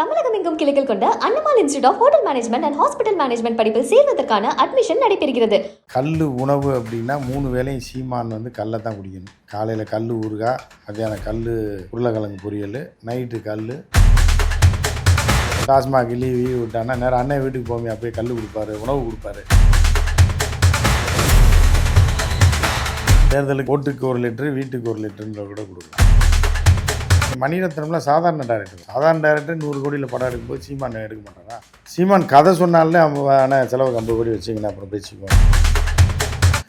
தமிழகம் எங்கும் கிளைகள் கொண்ட Annamalai institute of hotel management and hospital management படிப்பில் சேர்வதற்கான அட்மிஷன் நடைபெறுகிறது. கல் உணவு அப்படின்னா மூணு வேளையும் சீமான் வந்து கல்லை தான் குடிக்கணும். காலையில் கல் ஊறுகாய் மத்தியானம் கல் உருளைக்கிழங்கு பொரியல் நைட்டு கல் டாஸ்மாக் லீவ் விட்டான்னா நேரம் அண்ணன் வீட்டுக்கு போமே அப்படியே கல் கொடுப்பாரு உணவு கொடுப்பாரு. தேர்தலுக்கு ஓட்டுக்கு ஒரு லிட்டரு வீட்டுக்கு ஒரு லிட்டருன்ற கூட கொடுக்கலாம். மணிரத்னம்லாம் சாதாரண டேரக்டர் சாதாரண டேரக்டர் நூறு கோடியில் படம் எடுக்கும்போது சீமான் எடுக்க மாட்டாரா? சீமான் கதை சொன்னாலே ஆனால் செலவுக்கு ஐம்பது கோடி வச்சுங்கன்னா அப்புறம் பேசிக்குவோம்.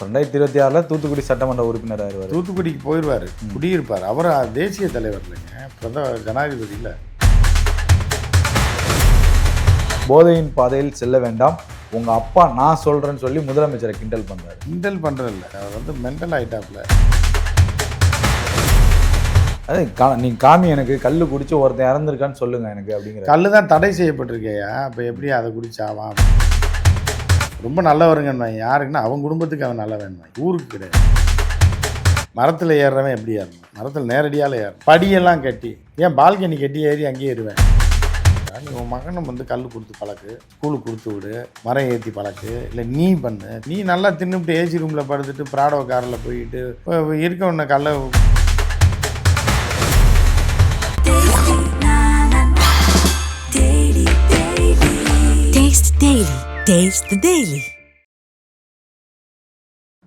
ரெண்டாயிரத்தி இருபத்தி ஆறில் தூத்துக்குடி சட்டமன்ற உறுப்பினர் ஆயிடுவார். தூத்துக்குடிக்கு போயிடுவார் குடியிருப்பார். அவர் தேசிய தலைவர் இல்லைங்க பிரதம ஜனாதிபதி இல்லை. போதையின் பாதையில் செல்ல வேண்டாம். உங்க அப்பா நான் சொல்றேன்னு சொல்லி முதலமைச்சரை கிண்டல் பண்றாரு. கிண்டல் பண்ணுறதில்ல அவர் வந்து மென்டல் ஆயிட்டாப்ல அது கா- நீங்க காமி எனக்கு கல் குடிச்சு ஒருத்தன் இறந்துருக்கான்னு சொல்லுங்க எனக்கு அப்படிங்கிற கல் தான் தடை செய்யப்பட்டிருக்கேயா அப்போ எப்படி அதை குடிச்சாவான் ரொம்ப நல்லவருங்கன்னு யாருக்குன்னா அவன் குடும்பத்துக்கு அவன் நல்ல ஊருக்கு கிடையாது. மரத்தில் ஏறுறவன் எப்படி ஏறணும்? மரத்தில் நேரடியால் ஏறணும். படியெல்லாம் கட்டி. ஏன் பால்கனி கட்டி ஏறி அங்கேயே ஏறுவேன்? நீ உன் மகனும் வந்து கல் கொடுத்து பழக்கு. ஸ்கூலுக்கு கொடுத்து விடு. மரம் ஏற்றி பழக்கு. இல்லை நீ பண்ணு. நீ நல்லா தின்னுபிட்டு ஏசி ரூமில் படுத்துட்டு ப்ராடோ காரில் போயிட்டு இப்போ இருக்க உன்னை கல்லை Daily. Taste the Daily.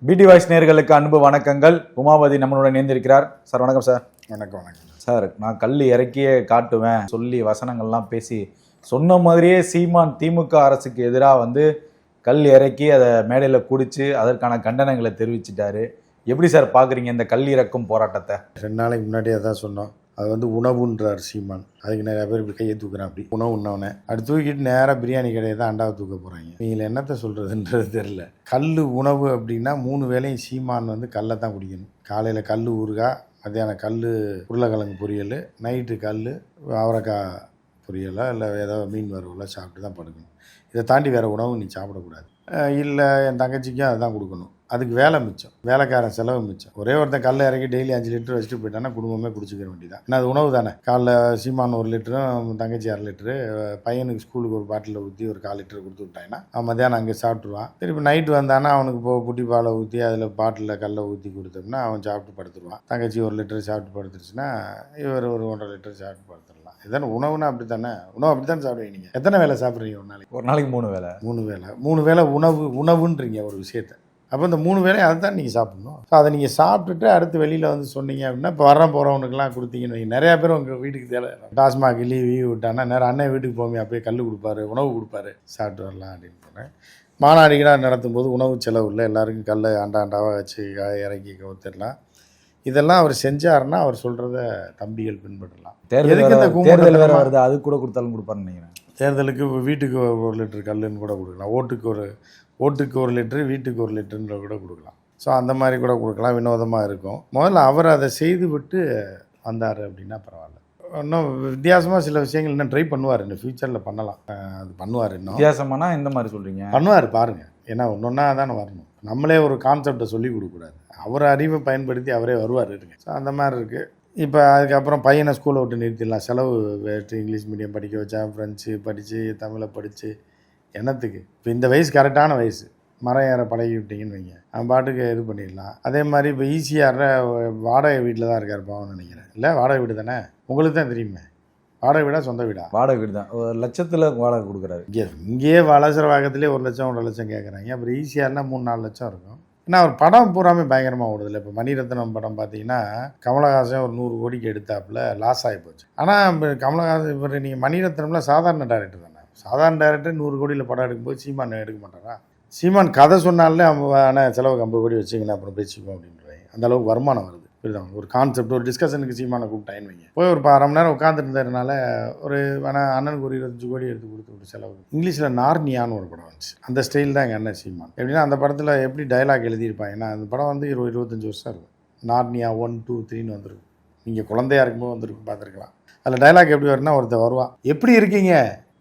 பிடி வாய்ஸ் நேர்களுக்கு அன்பு வணக்கங்கள். உமாபதி நம்மளோட இணைந்திருக்கிறார். சார் வணக்கம் சார். வணக்கம் வணக்கம். சார் நான் கல் இறக்கியே காட்டுவேன். சொல்லி வசனங்கள்லாம் பேசி சொன்ன மாதிரியே சீமான் திமுக அரசுக்கு எதிராக வந்து கல் இறக்கி அதை மேடையில் குடிச்சு அதற்கான கண்டனங்களை தெரிவிச்சிட்டாரு. எப்படி சார் பார்க்குறீங்க இந்த கல் இறக்கும் போராட்டத்தை? ரெண்டு நாளைக்கு முன்னாடியே தான் சொன்னோம். அது வந்து உணவுன்றார் சீமான். அதுக்கு நிறைய பேர் இப்படி கையை தூக்குறான் அப்படி. உணவு உண்ணவனே. அடுத்து தூக்கிட்டு நேராக பிரியாணி கடையை தான் அண்டாவை தூக்க போகிறாங்க நீங்கள் என்னத்தை சொல்கிறதுன்றது தெரில கல் உணவு அப்படின்னா மூணு வேளையும் சீமான் வந்து கல்லை தான் குடிக்கணும். காலையில் கல் ஊறுகாய் மத்தியானம் கல் உருளைக்கிழங்கு பொரியல் நைட்டு கல் அவரைக்காய் பொரியலோ இல்லை ஏதோ மீன் வறுவலோ சாப்பிட்டு தான் படுக்கணும். இதை தாண்டி வேறு உணவு நீ சாப்பிடக்கூடாது. இல்லை என் தங்கச்சிக்கும் அதுதான் கொடுக்கணும். அதுக்கு வேலை மிச்சம். வேலைக்காரன் செலவு மிச்சம். ஒரே ஒருத்தன் கல்லை இறக்கி டெய்லி அஞ்சு லிட்டர் வச்சுட்டு போயிட்டானா குடும்பமே குடிச்சிக்க வேண்டியதான் ஏன்னா அது உணவு தானே. காலைல சீமான் ஒரு லிட்டரும் தங்கச்சி அரை லிட்டரு பையனுக்கு ஸ்கூலுக்கு ஒரு பாட்டிலில் ஊற்றி ஒரு கால் லிட்டர் கொடுத்து விட்டாங்கன்னா அவன் மத்தியானம் அங்கே சாப்பிட்ருவான் திருப்பி நைட்டு வந்தானா அவனுக்கு இப்போ குட்டி பாலை ஊற்றி அதில் பாட்டிலில் கல்லை ஊற்றி கொடுத்தோம்னா அவன் சாப்பிட்டு படுத்துருவான். தங்கச்சி ஒரு லிட்டர் சாப்பிட்டு படுத்துருச்சுன்னா இவர் ஒரு ஒன்றரை லிட்டர் சாப்பிட்டு படுத்துடலாம். இதானே உணவுனா அப்படி தானே உணவு அப்படி தானே சாப்பிடுவீங்க எத்தனை வேலை சாப்பிட்றீங்க ஒரு நாளைக்கு? ஒரு நாளைக்கு மூணு வேலை மூணு வேளை. மூணு வேளை உணவு உணவுன்றீங்க ஒரு விஷயத்த. அப்போ இந்த மூணு வேளையும் அதை தான் நீங்கள் சாப்பிடணும். ஸோ அதை நீங்கள் சாப்பிட்டுட்டு அடுத்து வெளியில் வந்து சொன்னீங்க அப்படின்னா இப்போ வர போகிறவனுக்குலாம் கொடுத்தீங்கன்னு வைங்க. நிறையா பேர் உங்கள் வீட்டுக்கு தேவை. டாஸ்மாக் லீவ் வீவ் விட்டானா நேரம் அண்ணன் வீட்டுக்கு போமே அப்படியே கல் கொடுப்பாரு உணவு கொடுப்பாரு. சாப்பிட்டு வரலாம் அப்படின்னு போனேன் மாநாடுகளாக நடத்தும் போது உணவு செலவு இல்லை. எல்லாருக்கும் கல்லை ஆண்டா ஆண்டாவாக வச்சு க- இறக்கி கவுத்திடலாம் இதெல்லாம் அவர் செஞ்சாருன்னா அவர் சொல்கிறத தம்பிகள் பின்பற்றலாம். எதுக்கு இந்த தேர்தல் வேற? வருது. அது கூட கொடுத்தாலும் கொடுப்பாருன்னு நினைக்கிறேன். தேர்தலுக்கு வீட்டுக்கு ஒரு லிட்டர் கல்லுன்னு கூட கொடுக்கலாம். ஓட்டுக்கு ஒரு ஓட்டுக்கு ஒரு லிட்டரு வீட்டுக்கு ஒரு லிட்டருன்ற கூட கொடுக்கலாம். ஸோ அந்த மாதிரி கூட கொடுக்கலாம். வினோதமாக இருக்கும். முதல்ல அவர் அதை செய்து விட்டு வந்தார் அப்படின்னா பரவாயில்ல. இன்னும் வித்தியாசமாக சில விஷயங்கள் இன்னும் ட்ரை பண்ணுவார். இந்த ஃப்யூச்சரில் பண்ணலாம். அது பண்ணுவார் இன்னும். வித்தியாசமானா இந்த மாதிரி சொல்றீங்க? பண்ணுவார் பாருங்கள் ஏன்னா ஒன்று ஒன்றா தானே வரணும். நம்மளே ஒரு கான்செப்டை சொல்லி கொடுக்கக்கூடாது. அவர் அறிவை பயன்படுத்தி அவரே வருவார் இருக்கு ஸோ அந்த மாதிரி இருக்குது இப்போ அதுக்கப்புறம் பையனை ஸ்கூலை விட்டு நிறுத்திடலாம். செலவு இங்கிலீஷ் மீடியம் படிக்க வச்சா ஃப்ரெஞ்சு படித்து தமிழை படித்து என்னத்துக்கு? இப்போ இந்த வயசு கரெக்டான வயசு. மரம் ஏற பழகி விட்டீங்கன்னு வைங்க. அவன் பாட்டுக்கு இது பண்ணிடலாம். அதே மாதிரி இப்போ ஈஸியாக வாடகை வீட்டில் தான் இருக்கார் பாவம்னு நினைக்கிறேன். இல்லை வாடகை வீடு தானே? உங்களுக்கு தான் தெரியுமே. வாடகை வீடா சொந்த வீடா? வாடகை வீடு தான். ஒரு லட்சத்துல வாடகை கொடுக்குறாரு. இங்கே இங்கேயே வளசர வாக்கத்திலே ஒரு லட்சம் ஒன்றரை லட்சம் கேட்குறாங்க அப்புறம் ஈஸியார்னா மூணு நாலு லட்சம் இருக்கும். ஏன்னா அவர் படம் பூராமே பயங்கரமாக ஓடுதில்ல. இப்போ மணிரத்னம் படம் பார்த்தீங்கன்னா கமலஹாசன் ஒரு நூறு கோடிக்கு எடுத்தாப்புல லாஸ் ஆகி போச்சு. ஆனால் இப்போ கமலஹாசன் இப்போ நீங்கள் மணிரத்னம்ல சாதாரண டேரக்டர் தானே? சாதாரண டேரக்டர் நூறு கோடியில் படம் எடுக்கும்போது சீமான் எடுக்க மாட்டாரா? சீமான் கதை சொன்னாலே ஆனால் செலவுக்கு ஐம்பது கோடி வச்சிங்கன்னா அப்புறம் பேசிக்குவோம் அப்படின்றாங்க அந்த அளவுக்கு வருமானம் வருது. புரியுதா? ஒரு கான்செப்ட் ஒரு டிஸ்கஷனுக்கு சீமானை கூப்பிட்டாயின்னு வைங்க. போய் ஒரு அரை மணி நேரம் உட்காந்துருந்ததுனால ஒரு ஆனால் அண்ணனுக்கு ஒரு இருபத்தஞ்சு கோடி எடுத்து கொடுத்து விட்டு செலவு. இங்கிலீஷில் நார்னியான்னு ஒரு படம் வந்துச்சு. அந்த ஸ்டைல் தான் எங்கள் அண்ணன் சீமான். எப்படின்னா அந்த படத்தில் எப்படி டயலாக் எழுதியிருப்பாங்கன்னா அந்த படம் வந்து இருபது இருபத்தஞ்சி வருஷம் இருக்கும். நார்னியா ஒன் டூ த்ரீன்னு வந்திருக்கும். நீங்கள் குழந்தையா இருக்கும்போது வந்திருக்கும் பார்த்துருக்கலாம். அதில் டயலாக் எப்படி வரும்னா ஒருத்தர் வருவான். எப்படி இருக்கீங்க?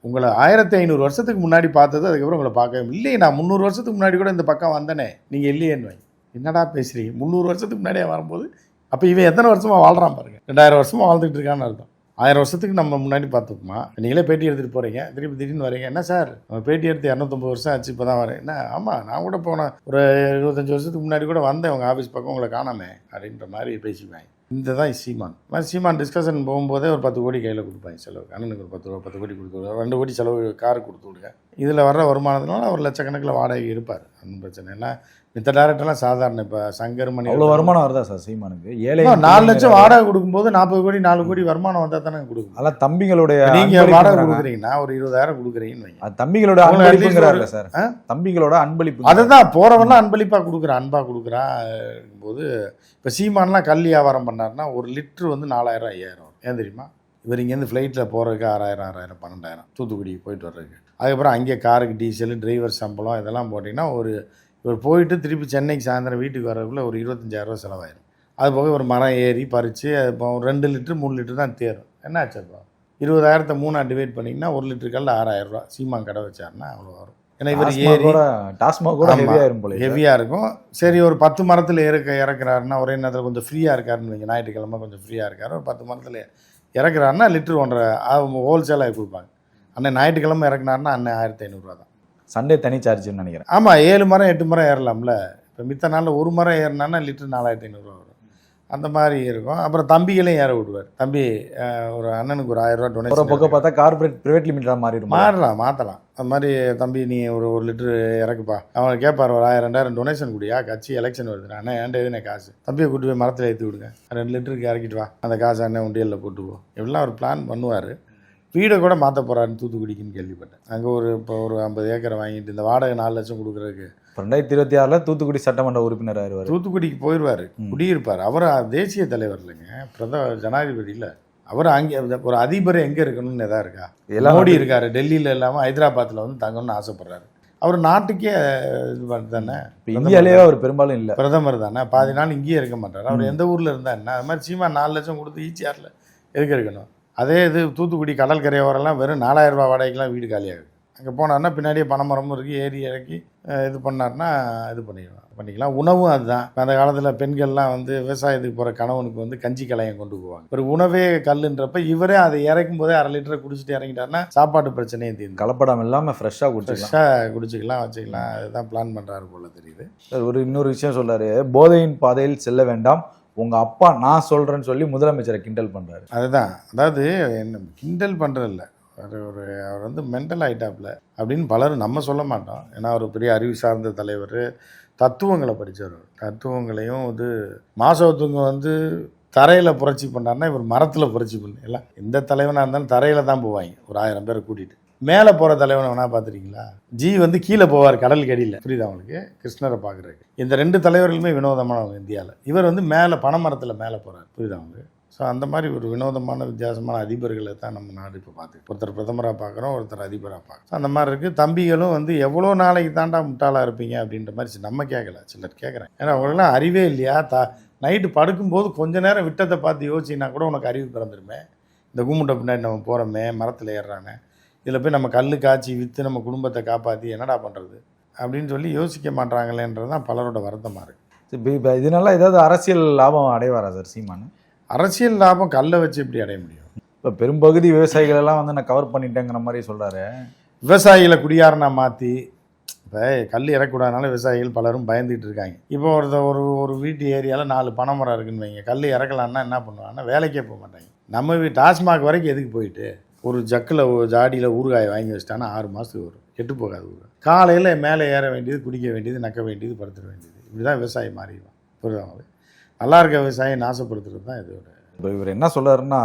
உங்களை ஆயிரத்தி ஐநூறு வருஷத்துக்கு முன்னாடி பார்த்தது அதுக்கப்புறம் உங்களை பார்க்கவே இல்லையே நான் முந்நூறு வருஷத்துக்கு முன்னாடி கூட இந்த பக்கம் வந்தனே. நீங்கள் இல்லையேன்னு வை. என்னடா பேசுகிறீங்க முந்நூறு வருஷத்துக்கு முன்னாடியே வரும்போது அப்போ இவன் எத்தனை வருஷமாக வாழ்கிறான் பாருங்க. ரெண்டாயிரம் வருஷமா வாழ்ந்துட்டு இருக்கான்னு அர்த்தம். ஆயிரம் வருஷத்துக்கு நம்ம முன்னாடி பார்த்துக்குமா நீங்களே பேட்டி எடுத்துகிட்டு போகிறீங்க திருப்பி திடீர்னு வரீங்க. என்ன சார்? நம்ம பேட்டி எடுத்து இரநூத்தொம்பது வருஷம் ஆச்சு இப்போ தான் வரேன். என்ன? ஆமாம் நான் கூட போனேன் ஒரு இருபத்தஞ்சி வருஷத்துக்கு முன்னாடி கூட வந்தேன். உங்கள் ஆஃபீஸ் பக்கம் உங்களை காணாமே அப்படின்ற மாதிரி பேசிப்பாங்க இந்த தான் சீமான். மாதிரி சீமான் டிஸ்கஷன் போகும்போதே ஒரு பத்து கோடி கையில் கொடுப்பாங்க செலவுக்கு. அண்ணனுக்கு ஒரு பத்து ரூபா பத்து கோடி கொடுத்து விடுங்க ரெண்டு கோடி செலவு கார் கொடுத்து விடுங்க. இதில் வர்ற வருமானத்தினால ஒரு லட்சக்கணக்கில் வாடகை இருப்பார். ஒன்றும் பிரச்சனை ஏன்னா மித்த டேரக்டர்லாம் சாதாரண இப்போ சங்கர் மணி அவ்வளவு வருமானம் வருதா சார் சீமானுக்கு? ஏழை நாலு லட்சம் வாடகை கொடுக்கும்போது நாற்பது கோடி நாலு கோடி வருமானம் வந்தால் தானே கொடுக்கும் அதெல்லாம் தம்பிகளுடைய நீங்க அன்பளிப்புங்கிறாங்க. வாடகை கொடுக்குறீங்கன்னா ஒரு இருபதாயிரம் கொடுக்குறீங்கன்னு வைங்க. அது தம்பிகளோட ஒரு- சார்? தம்பிகளோட அன்பளிப்பு. அதுதான் போறவெல்லாம் அன்பளிப்பா கொடுக்குறான் அன்பா கொடுக்குறான் போது இப்போ சீமான்லாம் கல் வியாபாரம் பண்ணாருன்னா ஒரு லிட்டர் வந்து நாலாயிரம் ஐயாயிரம். ஏன் தெரியுமா? இவர் இங்கேருந்து ஃப்ளைட்டில் போகிறதுக்கு ஆறாயிரம் ஆறாயிரம் பன்னெண்டாயிரம் தூத்துக்குடிக்கு போயிட்டு வர்றதுக்கு. அதுக்கப்புறம் அங்கே காருக்கு டீசல் டிரைவர் சம்பளம் இதெல்லாம் போட்டிங்கன்னா ஒரு இவர் போயிட்டு திருப்பி சென்னைக்கு சாயந்தரம் வீட்டுக்கு வரதுக்குள்ள ஒரு இருபத்தஞ்சாயிரரூவா செலவாயிரும். அது போக ஒரு மரம் ஏறி பறித்து இப்போ ஒரு ரெண்டு லிட்டர் மூணு லிட்டர் தான் தேரும். என்ன ஆச்சு அப்போ? இருபதாயிரத்தை மூணா டிவைட் பண்ணிங்கன்னா ஒரு லிட்டர் கல்ல ஆறாயிரம் ரூபா சீமான் கடை வச்சாருன்னா அவ்வளோ வரும். ஏன்னா இவர் ஏறி டாஸ்மாக் கூட ஹெவியாக இருக்கும் சரி ஒரு பத்து மரத்தில் இறக்க இறக்குறாருன்னா ஒரே நேரத்தில் கொஞ்சம் ஃப்ரீயாக இருக்காருன்னு வைங்க. ஞாயிற்றுக்கிழமை கொஞ்சம் ஃப்ரீயாக இருக்காரு. ஒரு பத்து மரத்தில் இறக்குறாருன்னா லிட்டர் ஒன்றரை ஹோல்சேலாக கொடுப்பாங்க. அண்ணன் ஞாயிற்றுக்கிழமை இறக்குனாருன்னா அண்ணன் ஆயிரத்தி ஐநூறுரூவா தான். சண்டே தனி சார்ஜ்னு நினைக்கிறேன். ஆமாம் ஏழு மரம் எட்டு மரம் ஏறலாம்ல. இப்போ மித்த நாளில் ஒரு மரம் ஏறினான்னா லிட்டர் நாலாயிரத்தி ஐநூறுரூவா வரும். அந்த மாதிரி இருக்கும். அப்புறம் தம்பிகளையும் ஏற விடுவார். தம்பி ஒரு அண்ணனுக்கு ஒரு ஆயிரம் ரூபா டொனேஷன் பக்கம் பார்த்தா கார்பரேட் பிரைவேட் லிமிட்டா மாறிடும் மாறலாம் மாற்றலாம் அது மாதிரி தம்பி நீ ஒரு ஒரு லிட்டரு இறக்குப்பா. அவன் கேட்பார் ஒரு ஆயிரம் ரெண்டாயிரம் டொனேஷன் குடியா? கட்சி எலெக்ஷன் வருதுண்ணா அண்ணா ஏன்டா எதுனே காசு? தம்பியை கூட்டு போய் மரத்தில் ஏற்றி விடுங்க. ரெண்டு லிட்டருக்கு இறக்கிட்டு வா. அந்த காசு அண்ணன் உண்டியலில் போட்டு போ இப்படிலாம் ஒரு பிளான் பண்ணுவார். வீடை கூட மாற்ற போகிறாருன்னு தூத்துக்குடிக்குன்னு கேள்விப்பட்டேன். அங்கே ஒரு இப்போ ஒரு ஐம்பது ஏக்கரை வாங்கிட்டு இந்த வாடகை நாலு லட்சம் கொடுக்குறதுக்கு. ரெண்டாயிரத்தி இருபத்தி ஆறுல தூத்துக்குடி சட்டமன்ற உறுப்பினர் ஆயிருவாரு. தூத்துக்குடிக்கு போயிடுவார் குடியிருப்பார். அவர் தேசிய தலைவர் இல்லைங்க. பிரதம ஜனாதிபதி இல்லை. அவர் அங்கே ஒரு அதிபர் எங்கே இருக்கணும்னு எதா இருக்கா? எல்லாம் மோடி இருக்காரு. டெல்லியில் இல்லாமல் ஹைதராபாத்தில் வந்து தங்கணும்னு ஆசைப்படுறாரு. அவர் நாட்டுக்கே இது தானே? இந்தியாலேயே அவர் பெரும்பாலும் இல்ல. பிரதமர் தானே? பாதி நாள் இங்கேயே இருக்க மாட்டார். அவர் எந்த ஊரில் இருந்தா என்ன? அது மாதிரி சீமா நாலு லட்சம் கொடுத்து ஈச்சியாரில் எதுக்கு இருக்கணும்? அதே இது தூத்துக்குடி கடல் கரையோரெல்லாம் வெறும் நாலாயிரம் ரூபாய் வாடகைக்கெலாம் வீடு காலியாகுது. அங்கே போனார்னா பின்னாடியே பனைமரமும் இருக்குது ஏறி இறக்கி இது பண்ணார்னா இது பண்ணிக்கலாம் பண்ணிக்கலாம். உணவும் அதுதான். அந்த காலத்தில் பெண்கள்லாம் வந்து விவசாயத்துக்கு போகிற கணவனுக்கு வந்து கஞ்சி கலையம் கொண்டு போவாங்க. ஒரு உணவே கல்லுன்றப்ப இவரே அதை இறக்கும் போதே அரை லிட்டரை குடிச்சிட்டு இறங்கிட்டாருன்னா சாப்பாட்டு பிரச்சனையும் தீர்ந்து கலப்படம் இல்லாம ஃப்ரெஷ்ஷா குடிச்சிக்கலாம். ஃப்ரெஷ்ஷாக குடிச்சிக்கலாம் வச்சுக்கலாம். அதுதான் பிளான் பண்ணுறாரு போல தெரியுது. ஒரு இன்னொரு விஷயம் சொல்றாரு. போதையின் பாதையில் செல்ல வேண்டாம். உங்கள் அப்பா நான் சொல்கிறேன்னு சொல்லி முதலமைச்சரை கிண்டல் பண்றாரு. அதுதான். அதாவது என்ன கிண்டல் பண்ணுறதில்ல ஒரு ஒரு அவர் வந்து மென்டல் ஆயிட்டாப்ல அப்படின்னு பலரும் நம்ம சொல்ல மாட்டோம். ஏன்னா அவர் பெரிய அறிவு சார்ந்த தலைவர். தத்துவங்களை படித்தவர் தத்துவங்களையும் இது மாசவத்துவங்க வந்து தரையில் புரட்சி பண்ணாருன்னா இவர் மரத்தில் புரட்சி பண்ணு எல்லாம் எந்த தலைவனாக இருந்தாலும் தரையில் தான் போவாங்க. ஒரு ஆயிரம் பேரை கூட்டிகிட்டு மேலே போகிற தலைவனை வேணா பார்த்துருக்கீங்களா ஜி வந்து கீழே போவார் கடல் கடியில். புரியுதா அவனுக்கு கிருஷ்ணரை பார்க்குறதுக்கு. இந்த ரெண்டு தலைவர்களுமே வினோதமானவங்க இந்தியாவில் இவர் வந்து மேலே பனைமரத்தில் மேலே போகிறார் புரியுதா அவங்களுக்கு ஸோ அந்த மாதிரி ஒரு வினோதமான வித்தியாசமான அதிபர்களை தான் நம்ம நாடு இப்போ பார்த்து ஒருத்தர் பிரதமராக பார்க்குறோம் ஒருத்தர் அதிபராக பார்க்குறோம். அந்த மாதிரி இருக்குது தம்பிகளும் வந்து எவ்வளோ நாளைக்கு தாண்டா முட்டாளாக இருப்பீங்க அப்படின்ற மாதிரி நம்ம கேட்கல சிலர் கேட்குறேன் ஏன்னா அவங்களெல்லாம் அறிவே இல்லையா? தா நைட்டு படுக்கும்போது கொஞ்ச நேரம் விட்டத்தை பார்த்து யோசிச்சின்னா கூட உனக்கு அறிவு பிறந்துருமே. இந்த கும்முட்டை பின்னாடி நம்ம போகிறோமே மரத்தில் ஏறுறானே. இதில் போய் நம்ம கல் காய்ச்சி விற்று நம்ம குடும்பத்தை காப்பாற்றி என்னடா பண்ணுறது அப்படின்னு சொல்லி யோசிக்க மாட்டாங்களேன்றது தான் பலரோட வருத்தமாக இருக்குது இப்ப இப்ப இதனால ஏதாவது அரசியல் லாபம் அடைவாரா சார் சீமான்? அரசியல் லாபம் கல்லை வச்சு எப்படி அடைய முடியும்? இப்ப பெரும்பகுதி விவசாயிகள் எல்லாம் வந்து நான் கவர் பண்ணிட்டேங்கிற மாதிரி சொல்றாரு. விவசாயிகளை குடியாரனா மாற்றி இப்போ கல் இறக்கூடாதனால விவசாயிகள் பலரும் பயந்துட்டு இருக்காங்க. இப்போ ஒருத்த ஒரு ஒரு வீட்டு ஏரியாவில் நாலு பனைமரம் இருக்குன்னு வைங்க. கல் இறக்கலான்னா என்ன பண்ணுவாங்கன்னா வேலைக்கே போக மாட்டாங்க. நம்ம டாஸ்மாக் வரைக்கும் எதுக்கு போயிட்டு? ஒரு ஜக்கில் ஜாடியில் ஊறுகாய் வாங்கி வச்சிட்டான்னா ஆறு மாதத்துக்கு வரும். கெட்டு போகாது ஊறுகாய். காலையில் மேலே ஏற வேண்டியது குடிக்க வேண்டியது நக்க வேண்டியது படுத்துட வேண்டியது. இப்படி தான் விவசாயி மாறிடுவான். புரியுதா உங்களுக்கு? நல்லா இருக்க விவசாயியை நாசப்படுத்துறது தான் இதோட இப்போ இவர் என்ன சொல்றாருன்னா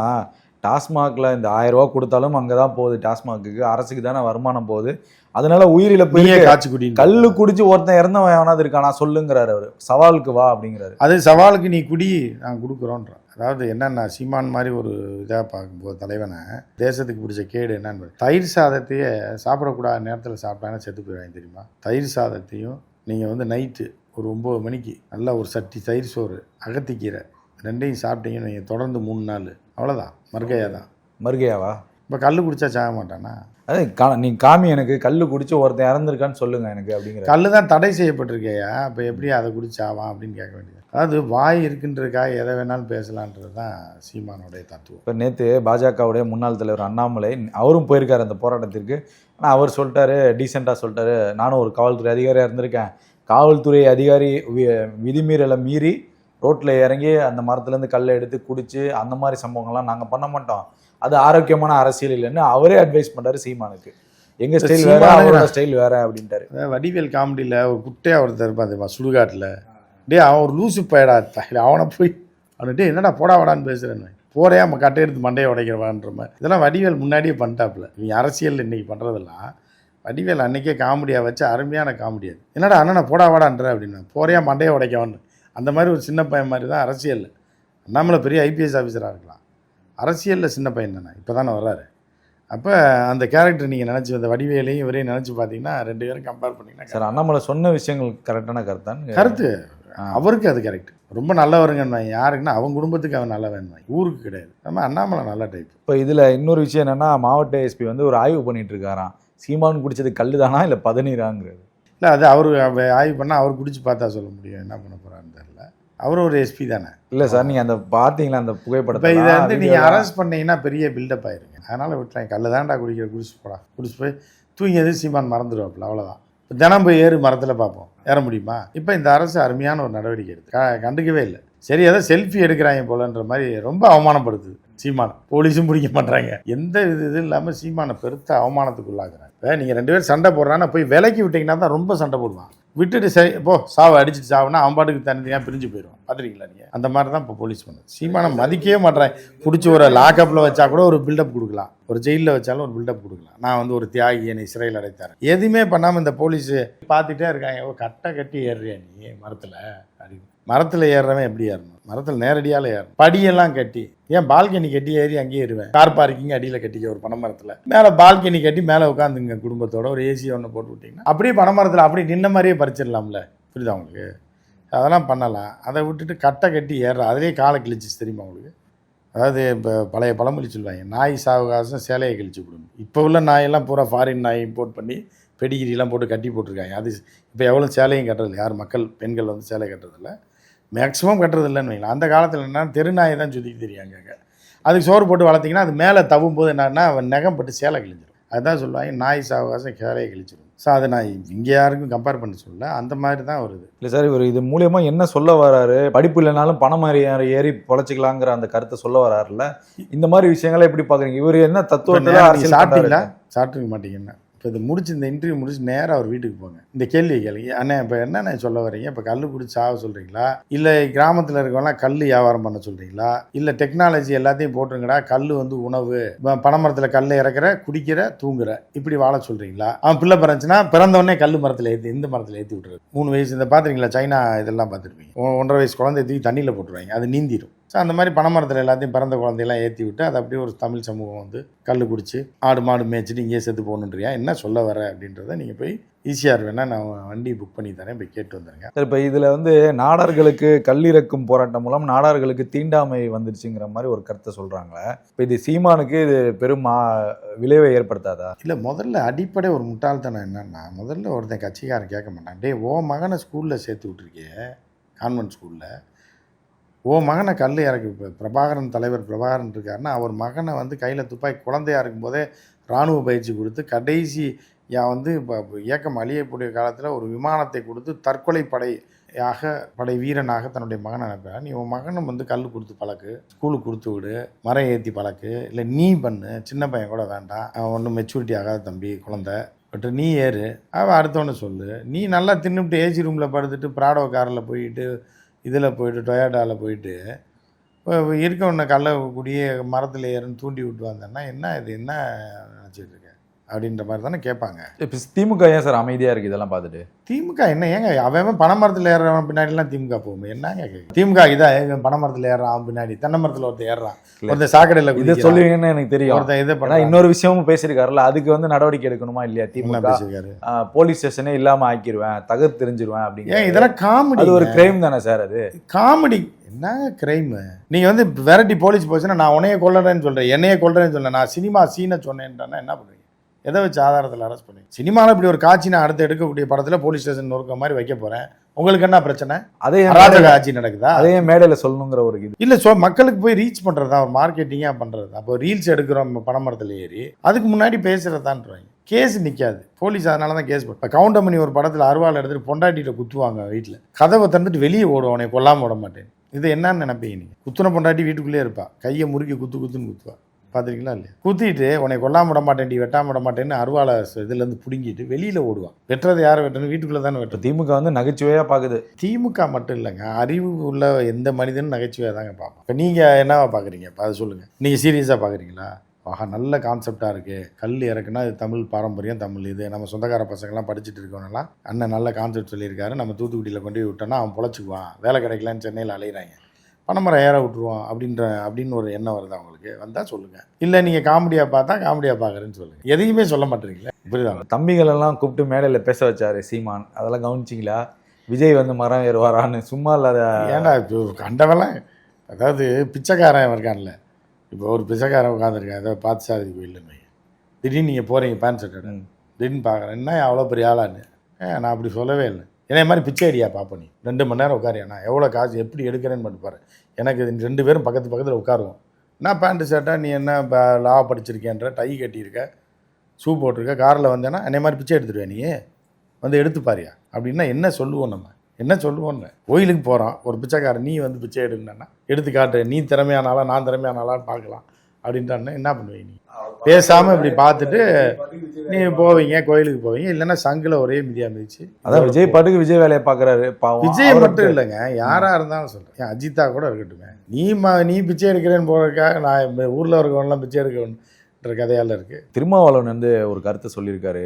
டாஸ்மாக்ல இந்த ஆயிரம் ரூபாய் கொடுத்தாலும் அங்கதான் போகுது டாஸ்மாக்கு அரசுக்கு தானே வருமானம் போகுது. அதனால உயிரிழப்பு. காய்ச்சி குடி கல்லு குடிச்சு ஒருத்தன் இறந்தவன் எவனாவது இருக்கானா? சொல்லுங்கிறாரு அவரு. சவாலுக்கு வா அப்படிங்கிறாரு. அது சவாலுக்கு நீ குடி நான் கொடுக்குறோன்றோம் அதாவது என்னன்னா சீமான் மாதிரி ஒரு இதாக பார்க்கும்போது தலைவனை தேசத்துக்கு பிடிச்ச கேடு என்னன்னு. தயிர் சாதத்தையே சாப்பிடக்கூடாத நேரத்தில் சாப்பிட்டாங்கன்னா செத்து போயிடுவாங்க தெரியுமா? தயிர் சாதத்தையும் நீங்கள் வந்து நைட்டு ஒரு ஒம்பது மணிக்கு நல்லா ஒரு சட்டி தயிர் சோறு அகத்திக்கீரை ரெண்டையும் சாப்பிட்டீங்கன்னு நீங்கள் தொடர்ந்து மூணு நாள். அவ்வளோதான் மறுக்கையாக தான். மருகையாவா? இப்போ கல் குடிச்சா சாக மாட்டானா? அது கா- நீ காமி எனக்கு கல்லு குடிச்சு ஒருத்தன் இறந்துருக்கான்னு சொல்லுங்க எனக்கு அப்படிங்கிற. கல் தான் தடை செய்யப்பட்டிருக்கேயா? இப்போ எப்படி அதை குடிச்சு ஆவான் அப்படின்னு கேட்க வேண்டியது அதாவது வாய் இருக்குன்றதுக்காக எதை வேணாலும் பேசலான்றது தான் சீமானுடைய தத்துவம். இப்போ நேற்று பாஜகவுடைய முன்னாள் தலைவர் அண்ணாமலை அவரும் போயிருக்காரு அந்த போராட்டத்திற்கு. ஆனால் அவர் சொல்லிட்டாரு டீசெண்டாக சொல்லிட்டாரு நானும் ஒரு காவல்துறை அதிகாரியாக இருந்திருக்கேன். காவல்துறை அதிகாரி விதிமீறலை மீறி ரோட்டில் இறங்கி அந்த மரத்துலேருந்து கல்லை எடுத்து குடிச்சு அந்த மாதிரி சம்பவங்கள்லாம் நாங்கள் பண்ண மாட்டோம். அது ஆரோக்கியமான அரசியல் இல்லைன்னு அவரே அட்வைஸ் பண்ணாரு சீமானுக்கு. எங்க ஸ்டைல் வேற அவரோட ஸ்டைல் வேற அப்படின்ட்டாரு. வடிவேல் காமெடியில் ஒரு குட்டையாக ஒருத்தர் இருப்பான் தெரியுமா சுடுகாட்டில்? டேய் அவன் ஒரு லூசு பயடா தாயில் அவனை போய் அவனை டேய் என்னடா போடா வாடான்னு பேசுகிறேன்னு போறையா நம்ம கட்டை எடுத்து மண்டையை உடைக்கிறவான்ற மாதிரி. இதெல்லாம் வடிவேல் முன்னாடியே பண்ணிட்டாப்புல. இவங்க அரசியல் இன்னைக்கு பண்ணுறதெல்லாம் வடிவேல் அன்னைக்கே காமெடியாக வச்சு அருமையான காமெடி அது. என்னடா அண்ணனை போடா வாடான்ற அப்படின்னா. போறையா மண்டையை உடைக்கவன்னு அந்த மாதிரி ஒரு சின்ன பையன் மாதிரி தான் அரசியல் அண்ணாமலை பெரிய ஐபிஎஸ் ஆஃபீஸராக இருக்கலாம். அரசியலில் சின்ன பையன் தானே இப்போ தானே வர்றாரு. அப்போ அந்த கேரக்டர் நீங்கள் நினச்சி அந்த வடிவேலையும் இவரையும் நினச்சி பார்த்தீங்கன்னா ரெண்டு பேரும் கம்பேர் பண்ணிங்கன்னா சார் அண்ணாமலை சொன்ன விஷயங்கள் கரெக்டான கருத்தான் கருத்து. அவருக்கு அது கரெக்ட் ரொம்ப நல்லவருங்கன்னு யாருக்குன்னா அவன் குடும்பத்துக்கு அவன் நல்லவன் ஊருக்கு கிடையாது. நம்ம அண்ணாமலை நல்ல டைப் இப்போ இதில் இன்னொரு விஷயம் என்னன்னா மாவட்ட எஸ்பி வந்து ஒரு ஆய்வு பண்ணிட்டு இருக்காராம். சீமான் குடிச்சது கல்லு தானா இல்லை பதநீராங்கிறது? இல்லை அது அவர் ஆய்வு பண்ணால் அவர் குடிச்சு பார்த்தா சொல்ல முடியும். என்ன பண்ண போகிறான்னு தெரியல. அவரும் ஒரு எஸ்பி தானே. இல்லை சார் நீங்கள் அந்த பார்த்தீங்களா அந்த புகைப்படத்தை? இதை வந்து நீங்கள் அரெஸ்ட் பண்ணீங்கன்னா பெரிய பில்டப் ஆயிருங்க. அதனால் விட்டுறேன். கல்லு தான்டா குடிக்கிற குடிச்சு போடா. குடிச்சு போய் தூங்கி எது சீமான் மறந்துடுவாப்புல அவ்வளோதான் தினம் போய் ஏறு மரத்தில் பார்ப்போம் ஏற முடியுமா? இப்போ இந்த அரசு அருமையான ஒரு நடவடிக்கை எடுத்து க- கண்டுக்கவே இல்லை. சரி ஏதோ செல்ஃபி எடுக்கிறாங்க போலன்ற மாதிரி ரொம்ப அவமானப்படுத்துது சீமானை. போலீஸும் பிடிக்க மாட்டாங்க எந்த இது இது இல்லாமல் சீமானை பெருத்த அவமானத்துக்கு உள்ளாக்குறாங்க இப்போ நீங்கள் ரெண்டு பேரும் சண்டை போடுறான்னா போய் விலைக்கு விட்டிங்கன்னா தான் ரொம்ப சண்டை போடுவான். விட்டுட்டு சரி போ சாவை அடிச்சுட்டு சாவுனா அவன் பாட்டுக்கு தனித்தனியாக பிரிஞ்சு போயிடுவான் பார்த்துருக்கீங்களா நீங்கள் அந்த மாதிரி தான் இப்போ போலீஸ் பண்ணுது. சீமானை மதிக்கவே மாட்டேறேன் பிடிச்சி ஒரு லாக்அப்பில் வச்சா கூட ஒரு பில்டப் கொடுக்கலாம். ஒரு ஜெயிலில் வச்சாலும் ஒரு பில்டப் கொடுக்கலாம். நான் வந்து ஒரு தியாகி என்னை சிறையில் அடைத்தார். எதுவுமே பண்ணாமல் இந்த போலீஸு பார்த்துட்டே இருக்காங்க. ஓ கட்டை கட்டி ஏறுறியா நீ மரத்தில்? அப்படின்னு. மரத்தில் ஏறுறவன் எப்படி ஏறணும்? மரத்தில் நேரடியால் ஏறணும். படியெல்லாம் கட்டி. ஏன் பால்கனி கட்டி ஏறி அங்கேயே ஏறுவேன் கார் பார்க்கிங் அடியில் கட்டிக்க ஒரு பனைமரத்தில். மேலே பால்கனி கட்டி மேலே உட்காந்துங்க குடும்பத்தோட. ஒரு ஏசி ஒன்று போட்டு விட்டிங்கன்னா அப்படியே பனைமரத்தில் அப்படியே நின்ன மாதிரியே பறிச்சிடலாம்ல. புரியுதா உங்களுக்கு? அதெல்லாம் பண்ணலாம். அதை விட்டுட்டு கட்டை கட்டி ஏறுற அதிலே காலை கிழிச்சிச்சு தெரியுமா உங்களுக்கு? அதாவது இப்போ பழைய பழமொழி சொல்லுவாங்க நாய் சாவகாசம் சேலையை கிழிச்சு கொடுங்க இப்போ உள்ள நாயெல்லாம் பூரா ஃபாரின் நாய் இம்போர்ட் பண்ணி பெடிகிரிலாம் போட்டு கட்டி போட்டிருக்காங்க. அது இப்போ எவ்வளோ சேலையும் கட்டுறதில்ல. யார் மக்கள் பெண்கள் வந்து சேலை கட்டுறதில்ல. மேக்ஸிமம் கட்டுறதில்லன்னு வைங்களேன். அந்த காலத்தில் என்ன தெருநாயை தான் சுற்றிட்டு தெரியாங்க அதுக்கு சோறு போட்டு வளர்த்திங்கன்னா அது மேலே தவும் போது என்னன்னா அவன் நகம் பட்டு சேலை கிழிஞ்சிரும். அதுதான் சொல்லுவாங்க நாய் சாவகாசம் சேலையை கிழிச்சிரும். ஸோ அதை நான் இங்கே யாருக்கும் கம்பேர் பண்ணி சொல்லல. அந்த மாதிரி தான் வருது இல்லை சார் இவர் இது மூலியமா என்ன சொல்ல வராரு? படிப்பு இல்லைனாலும் பணம் மாதிரி ஏறி பொழைச்சிக்கலாங்கிற அந்த கருத்தை சொல்ல வராருல்ல. இந்த மாதிரி விஷயங்களை எப்படி பாக்குறீங்க? இவர் என்ன தத்துவத்துல சாப்பிட்டீங்களா? சாப்பிட்டுக்க மாட்டீங்கன்னா இப்போ இது முடிச்சு இந்த இன்டர்வியூ முடிச்சு நேராக அவர் வீட்டுக்கு போங்க. இந்த கேள்வி கேளுங்க. அண்ணே இப்போ என்னண்ணே சொல்ல வரீங்க இப்போ கல் பிடிச்சி சாக சொல்கிறீங்களா இல்லை கிராமத்தில் இருக்கவங்களாம் கல் வியாபாரம் பண்ண சொல்கிறீங்களா இல்லை டெக்னாலஜி எல்லாத்தையும் போட்டுருங்கடா கல் வந்து உணவு. பனைமரத்தில் கல் இறக்குற குடிக்கிற தூங்குற இப்படி வாழ சொல்கிறீங்களா அவன் பிள்ளை பிறந்துச்சுன்னா பிறந்தவொடனே கல் மரத்தில் ஏற்றி இந்த மரத்தில் ஏற்றி விட்றது மூணு வயசு இந்த பார்த்துருக்கீங்களா சைனா இதெல்லாம் பார்த்துருப்பீங்க ஒன்றரை வயசு குழந்தை தூக்கி தண்ணியில் போட்டுருவாங்க. அது நீந்திடும் ஸோ அந்த மாதிரி பனைமரத்தில் எல்லாத்தையும் பிறந்த குழந்தையெல்லாம் ஏற்றி விட்டு அது அப்படியே ஒரு தமிழ் சமூகம் வந்து கல் குடிச்சு ஆடு மாடு மேய்ச்சிட்டு இங்கேயே செத்து போகணுன்றியா? என்ன சொல்ல வர அப்படின்றத நீங்கள் போய் ஈஸியாக வேணா நான் வண்டி புக் பண்ணி தரேன் போய் கேட்டு வந்துடுங்க சார் இப்போ இதுல வந்து நாடார்களுக்கு கல்லிறக்கும் போராட்டம் மூலம் நாடார்களுக்கு தீண்டாமை வந்துருச்சுங்கிற மாதிரி ஒரு கருத்தை சொல்றாங்களே. இப்போ இது சீமானுக்கு இது பெரும் விளைவை ஏற்படுத்தாதா? இல்லை முதல்ல அடிப்படை ஒரு முட்டாள்தனம் என்னன்னா முதல்ல ஒருத்தன் கட்சிக்காரன் கேட்க மாட்டான் டேய் ஓ மகனை ஸ்கூலில் சேர்த்து விட்ருக்கியே கான்வென்ட் ஸ்கூலில் ஓ மகனை கல் இறக்கி இப்போ பிரபாகரன் தலைவர் பிரபாகரன் இருக்காருன்னா அவர் மகனை வந்து கையில் துப்பாக்கி குழந்தையாக இருக்கும்போதே இராணுவ பயிற்சி கொடுத்து கடைசி யா வந்து இப்போ இயக்கம் அழியக்கூடிய காலத்தில் ஒரு விமானத்தை கொடுத்து தற்கொலை படையாக படை வீரனாக தன்னுடைய மகனை அனுப்புகிறார் நீ உன் மகனை வந்து கல் கொடுத்து பழக்கு ஸ்கூலுக்கு கொடுத்து விடு மரம் ஏற்றி பழக்கு இல்லை நீ பண்ணு சின்ன பையன் கூட வேண்டாம் அவன் ஒன்றும் மெச்சூரிட்டி ஆகாத தம்பி குழந்தை பட் நீ ஏறு அவன் அடுத்தவொன்னு சொல்லு. நீ நல்லா தின்னுட்டு ஏசி ரூமில் படுத்துட்டு ப்ராடோ காரில் போயிட்டு இதில் போயிட்டு டொயாட்டாவில் போயிட்டு இப்போ இருக்கவனை கல்ல குடியே மரத்தில் ஏறுன்னு தூண்டி விட்டு வந்தேன்னா என்ன இது? என்ன அப்படின்ற மாதிரி தானே கேட்பாங்க. இப்போ திமுக ஏன் சார் அமைதியா இருக்கு இதெல்லாம் பார்த்துட்டு? திமுக என்ன ஏங்க அவன் அவன் பனைமரத்தில் ஏறுறவன் பின்னாடிலாம் திமுக போகும் என்னங்க? திமுக இதான் இவன் பனைமரத்தில் ஏறுறான் அவன் பின்னாடி தென்னை மரத்தில் ஒருத்தன் ஏறுறான் இல்ல. ஒருத்தன் சாக்கடையில் இதை. சொல்லுவீங்கன்னு எனக்கு தெரியும். ஒருத்தன் இதை பண்ண இன்னொரு விஷயமும் பேசியிருக்காருல்ல அதுக்கு வந்து நடவடிக்கை எடுக்கணுமா இல்லையா என்ன திமுக? பேசியிருக்காரு? போலீஸ் ஸ்டேஷனே இல்லாம ஆக்கிடுவேன் தகர் தெரிஞ்சிருவேன் ஏன் அப்படிங்க இதெல்லாம் காமெடி. அது ஒரு கிரைம் தானே சார் அது? காமெடி. என்னங்க கிரைம் நீங்க வந்து விரட்டி போலீஸ் போச்சுன்னா நான் உன்னையே கொல்லுறேன்னு சொல்றேன் என்னையே கொல்றேன்னு சொல்றேன் நான் சினிமா சீனை சொன்னேன்ட்டானா என்ன பண்ணுவீங்க? எதை வச்சு ஆதாரத்தில் அரெஸ்ட் பண்ணி சினிமாவில் இப்படி ஒரு காட்சி நான் அடுத்து எடுக்கக்கூடிய படத்தில் போலீஸ் ஸ்டேஷன் நொறுக்க மாதிரி வைக்க போறேன். உங்களுக்கு என்ன பிரச்சனை? அதே அராஜக ஆட்சி நடக்குதா? அதே மேடையில சொல்லணுங்கிற ஒரு இது. இல்ல சோ மக்களுக்கு போய் ரீச் பண்றது? தான் மார்க்கெட்டிங்கா பண்றது? அப்போ ரீல்ஸ் எடுக்கிறோம் பனைமரத்தில் ஏறி அதுக்கு முன்னாடி பேசுறதான்றாங்க கேஸ் நிக்காது. போலீஸ் அதனால தான் கேஸ் இப்போ கவுண்டமணி ஒரு படத்தில் அருவாள் எடுத்துட்டு பொண்டாட்டிகிட்ட குத்துவாங்க வீட்டில் கதவை திறந்துட்டு வெளியே ஓடுவோம் உன்னை கொல்லாம விட மாட்டேன். இது என்னன்னு நினைப்பீங்க நீங்க. குத்துன பொண்டாட்டி வீட்டுக்குள்ளே இருப்பா. கையை முறுக்கி குத்து குத்துன்னு குத்துவா. பார்த்துருக்கீங்களா இல்லையா? குத்திட்டு உன்னை கொல்லாம விட மாட்டேன்டி வெட்டாம விட மாட்டேன்னு அருவாளை இதுலேருந்து பிடுங்கிட்டு வெளியில் ஓடுவான். வெட்டுறது யாரை வெட்டணும் வீட்டுக்குள்ளே தானே இப்போ வெட்டணும் திமுக வந்து நகைச்சுவையா பாக்குது. திமுக மட்டும் இல்லைங்க. அறிவு உள்ள எந்த மனிதனும் நகைச்சுவையாக தாங்க பார்ப்போம் இப்போ நீங்கள் என்னவா பார்க்குறீங்க இப்போ அதை சொல்லுங்கள் நீங்கள் சீரியஸாக பார்க்குறீங்களா ஆஹா நல்ல கான்செப்டாக இருக்குது கல் இறக்குனா இது தமிழ் பாரம்பரியம் தமிழ் இது. நம்ம சொந்தக்கார பசங்கள்லாம் படிச்சுட்டு இருக்கவனெல்லாம் அண்ணன் நல்ல கான்செப்ட் சொல்லியிருக்காரு. நம்ம தூத்துக்குடியில் கொண்டு போய் விட்டோன்னா அவன் பொழைச்சிக்குவான். வேலை கிடைக்கலன்னு சென்னையில் அலையிறாங்க. பணமரம் ஏற விட்டுருவான் அப்படின்ற அப்படின்னு ஒரு எண்ணம் வருது அவங்களுக்கு வந்தால் சொல்லுங்கள் இல்லை நீங்கள் காமெடியாக பார்த்தா காமெடியாக பார்க்குறேன்னு சொல்லுங்கள் எதையுமே சொல்ல மாட்டேறீங்களே புரியுதா? தம்பிகள் எல்லாம் கூப்பிட்டு மேடையில பேச வச்சாரு சீமான். அதெல்லாம் கவனிச்சிங்களா? விஜய் வந்து மரம் ஏறுவாரான்னு. சும்மா இல்லாத ஏன்டா இப்போ கண்டவெல்லாம் அதாவது பிச்சைக்காரன் இருக்கான்ல. இப்போ ஒரு பிச்சைக்காரன் உட்காந்துருக்கேன் ஏதோ பார்த்து சாரதி கோயிலில் போய் திடீர்னு நீங்கள் போகிறீங்க பேண்ட் ஷர்ட். திடீர்னு பார்க்குறேன். என்ன அவ்வளோ பெரிய ஆளான்னு? நான் அப்படி சொல்லவே இல்லை. என்னை மாதிரி பிச்சை ஐடியா பார்ப்போம் நீ. ரெண்டு மணி நேரம் உட்காரியா? நான் எவ்வளோ காசு எப்படி எடுக்கிறேன்னு பண்ணிப்பாரு எனக்கு இது ரெண்டு பேரும் பக்கத்து பக்கத்தில் உட்காருவோம். நான் பேண்ட்டு ஷர்ட்டாக நீ என்ன லா படிச்சிருக்கேன்ற டை கட்டியிருக்க ஷூ போட்டிருக்க காரில் வந்தேன்னா என்னை மாதிரி பிச்சை எடுத்துடுவேன் நீ. வந்து எடுத்து பாரியா. அப்படின்னா என்ன சொல்லுவோம் நம்ம? என்ன சொல்லுவோன்னு கோயிலுக்கு போகிறோம் ஒரு பிச்சைக்காரன் நீ வந்து பிச்சை எடுங்கன்னா எடுத்து காட்டு நீ திறமையானாளா நான் திறமையானாலான்னு பார்க்கலாம். அப்படின்ட்டான்னா என்ன பண்ணுவீங்க நீ? பேசாமல் இப்படி பார்த்துட்டு நீ போவீங்க கோயிலுக்கு போவீங்க இல்லைன்னா சங்கில் ஒரே மிதியா மிதிச்சு. அதான் விஜய் பாட்டுக்கு விஜய் வேலையை பாக்குறாரு பாவம். விஜய் மட்டும் இல்லைங்க யாரா இருந்தாலும் சொல்றேன். ஏன் அஜித்தா கூட இருக்கட்டுமே. நீ ம நீ பிச்சை எடுக்கிறேன்னு போறதுக்காக நான் ஊர்ல இருக்கவன்லாம் பிச்சை எடுக்கணுன்ற கதையால இருக்கு. திருமாவளவன் வந்து ஒரு கருத்தை சொல்லியிருக்காரு.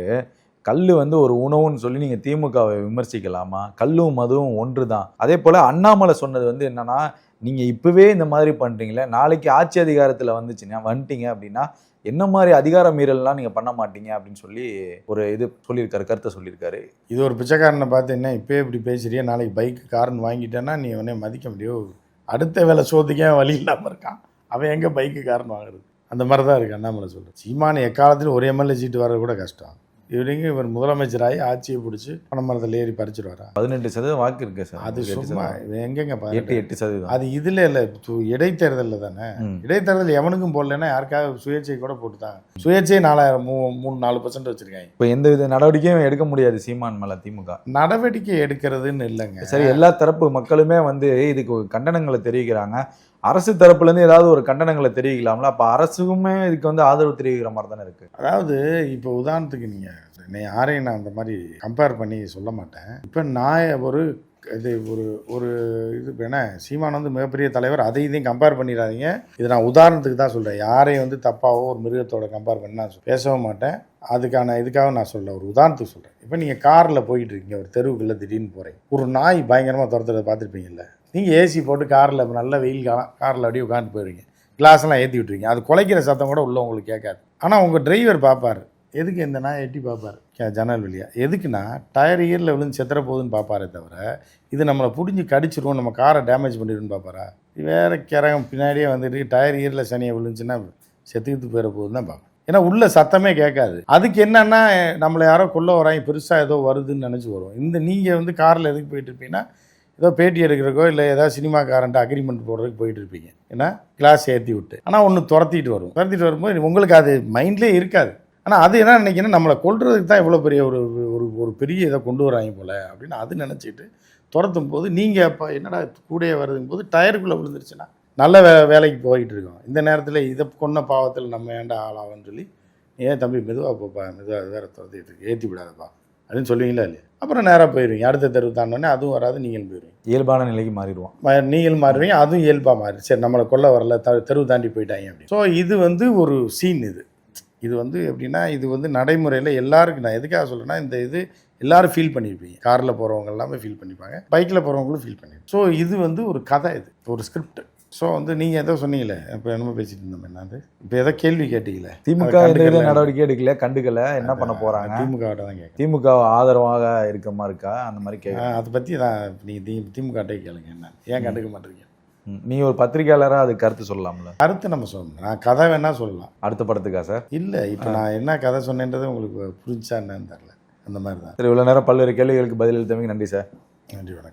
கல் வந்து ஒரு உணவுன்னு சொல்லி நீங்க திமுகவை விமர்சிக்கலாமா? கல்லும் மதுவும் ஒன்று தான் அதே போல அண்ணாமலை சொன்னது வந்து என்னன்னா நீங்கள் இப்போவே இந்த மாதிரி பண்ணுறீங்களே நாளைக்கு ஆட்சி அதிகாரத்தில் வந்துச்சுன்னா வந்துட்டீங்க அப்படின்னா என்ன மாதிரி அதிகார மீறல்லாம் நீங்கள் பண்ண மாட்டீங்க அப்படின்னு சொல்லி ஒரு இது சொல்லியிருக்காரு கருத்தை சொல்லியிருக்காரு. இது ஒரு பிச்சைக்காரனை பார்த்து என்ன இப்பயே இப்படி பேசுறியா? நாளைக்கு பைக்கு காரன் வாங்கிட்டேன்னா நீ உடனே மதிக்க முடியும். அடுத்த வேலை சோத்துக்கே வழி இல்லாமல் இருக்கான். அவன் எங்கே பைக்கு காரன் வாங்குறது? அந்த மாதிரி தான் இருக்கு அண்ணாமலை சொல்கிறேன் சீமான எக்காலத்தில் ஒரு எம்எல்ஏ சீட்டு வர்றது கூட கஷ்டம். இவருங்க இவர் முதலமைச்சராகி ஆட்சியை பிடிச்சி பணமரத்தில் ஏறி பறிச்சிருவாரா? பதினெட்டு சதவீதம் வாக்கு இருக்கு சார். அது சும்மா எங்கெங்க எட்டு எட்டு சதவீதம். அது இதுல இல்ல இடைத்தேர்தலில் தானே. இடைத்தேர்தல் எவனுக்கும் போடலன்னா யாருக்காவது சுயேட்சை கூட போட்டுட்டாங்க சுயேட்சை நாலாயிரம் மூ மூணு நாலு பர்சன்ட் வச்சிருக்காங்க. இப்போ எந்த வித நடவடிக்கையும் எடுக்க முடியாது சீமான் மேல திமுக. நடவடிக்கை எடுக்கிறதுன்னு இல்லைங்க. சரி எல்லா தரப்பு மக்களுமே வந்து இதுக்கு கண்டனங்களை தெரிவிக்கிறாங்க. அரசு தரப்புலேருந்து ஏதாவது ஒரு கண்டனங்களை தெரிவிக்கலாம்ல? அப்போ அரசுக்குமே இதுக்கு வந்து ஆதரவு தெரிவிக்கிற மாதிரி தானே இருக்கு. அதாவது இப்போ உதாரணத்துக்கு நீங்கள் என்னை யாரையும் நான் அந்த மாதிரி கம்பேர் பண்ணி சொல்ல மாட்டேன். இப்போ நான் ஒரு இது ஒரு ஒரு இது இப்ப என்ன சீமான் வந்து மிகப்பெரிய தலைவர் அதை இதையும் கம்பேர் பண்ணிடாதீங்க. இது நான் உதாரணத்துக்கு தான் சொல்கிறேன் யாரையும் வந்து தப்பாவோ ஒரு மிருகத்தோட கம்பேர் பண்ணி நான் பேசவும் மாட்டேன். அதுக்கான இதுக்காக நான் சொல்ல ஒரு உதாரணத்துக்கு சொல்கிறேன் இப்போ நீங்கள் காரில் போயிட்டு இருக்கீங்க ஒரு தெருவுக்குள்ளே திடீர்னு போகிறேன் ஒரு நாய் பயங்கரமாக துரத்துறதை பார்த்துருப்பீங்கல்ல? நீங்கள் ஏசி போட்டு காரில் நல்ல வெயில் காலம் காரில் அப்படியே உட்காந்து போயிருவீங்க. கிளாஸ்லாம் ஏற்றி விட்டுருவீங்க. அது குலைக்கிற சத்தம் கூட உள்ளே உங்களுக்கு கேட்காது. ஆனால் உங்கள் டிரைவர் பார்ப்பார் எதுக்கு இந்த நாய் எட்டி பார்ப்பார் கே- ஜன்னல் வழியாக எதுக்குன்னா டயர் இயரில் விழுந்து செத்துற போகுதுன்னு பார்ப்பாரே தவிர இது நம்மளை பிடிஞ்சி கடிச்சிருவோம் நம்ம காரை டேமேஜ் பண்ணிடுன்னு பார்ப்பாரா வேறு வேற கிறகம் பின்னாடியே வந்துட்டு டயர் இயரில் சனியை விழுந்துச்சுன்னா செத்துக்கிட்டு போயிட போகுதுன்னு தான் பார்ப்பேன் ஏன்னா உள்ள சத்தமே கேட்காது. அதுக்கு என்னன்னா நம்மளை யாரோ கொள்ள வராங்க. பெருசாக ஏதோ வருதுன்னு நினச்சி வரும் இந்த நீங்கள் வந்து காரில் எதுக்கு போயிட்டு இருப்பீங்கன்னா ஏதோ பேட்டி எடுக்கிறக்கோ இல்லை ஏதாவது சினிமாக்காரன்ட்டு அக்ரிமெண்ட் போடுறதுக்கு போயிட்டு இருப்பீங்க ஏன்னா கிளாஸ் ஏற்றி விட்டு. ஆனால் ஒன்று துரத்திட்டு வரும். துரத்திட்டு வரும்போது உங்களுக்கு அது மைண்ட்லேயே இருக்காது. ஆனால் அது என்ன நினைக்கணும் நம்மளை கொல்றதுக்கு தான் இவ்வளோ பெரிய ஒரு ஒரு ஒரு பெரிய இதை கொண்டு வராங்க போல் அப்படின்னு அது நினச்சிட்டு துரத்தும் போது நீங்கள் அப்போ என்னடா கூடயே வருதுங்க போது டயருக்குள்ளே விழுந்துருச்சுன்னா நல்ல வே வேலைக்கு போயிட்டு இருக்கோம். இந்த நேரத்தில் இதை கொன்ன பாவத்தில் நம்ம ஏன்டா ஆளாவோன்னு சொல்லி ஏன் தம்பி மெதுவாக போப்பா மெதுவாக வேறு துரத்திட்டு இருக்கு. ஏற்றி விடாதப்பா. அப்படின்னு சொல்லுவீங்களா இல்லையா? அப்புறம் நேராக போயிடுவீங்க அடுத்த தெருவு தாண்டோடனே அதுவும் வராது நீங்களும் போயிடுவீங்க இயல்பான நிலைக்கு மாறிடுவோம். ம- நீங்கள் மாறுவீங்க அதுவும் இயல்பாக மாறி. சரி நம்மளை கொல்ல வரல த தெருவு தாண்டி போயிட்டாங்க அப்படி ஸோ இது வந்து ஒரு சீன் இது. இது வந்து எப்படின்னா இது வந்து நடைமுறையில் எல்லாருக்கும் நான் எதுக்காக சொல்கிறேன்னா இந்த இது எல்லாரும் ஃபீல் பண்ணியிருப்பீங்க காரில் போகிறவங்க எல்லாமே ஃபீல் பண்ணிப்பாங்க. பைக்கில் போகிறவங்களும் ஃபீல் பண்ணிருப்பாங்க. ஸோ இது வந்து ஒரு கதை இது. ஒரு ஸ்கிரிப்ட் ஸோ வந்து நீங்கள் ஏதோ சொன்னீங்களே இப்போ என்னமோ பேசிட்டு இருந்தோம் என்னது? இப்போ ஏதோ கேள்வி கேட்டீங்களே திமுக. நடவடிக்கை எடுக்கல கண்டுக்கல என்ன பண்ண போறாங்க? திமுக தான் கேட்க திமுக ஆதரவாக இருக்க மாதிரி இருக்கா? அந்த மாதிரி கேட்க அதை பற்றி தான் நீங்கள் தி திமுக கேளுங்க என்ன? ஏன் கண்டுக்க மாட்டேறீங்க நீ ஒரு பத்திரிகையாளரா அது கருத்து சொல்லலாம்ல? கருத்து நம்ம சொல்லணும். நான் கதை வேணால் சொல்லலாம். அடுத்த படத்துக்கா சார்? இல்லை இப்போ நான் என்ன கதை சொன்னேன்றது உங்களுக்கு புரிஞ்சா என்னன்னு தெரில அந்த மாதிரி தான். சரி இவ்வளவு நேரம் பல்வேறு கேள்விகளுக்கு பதிலளித்தமைக்கு நன்றி சார். நன்றி வணக்கம்.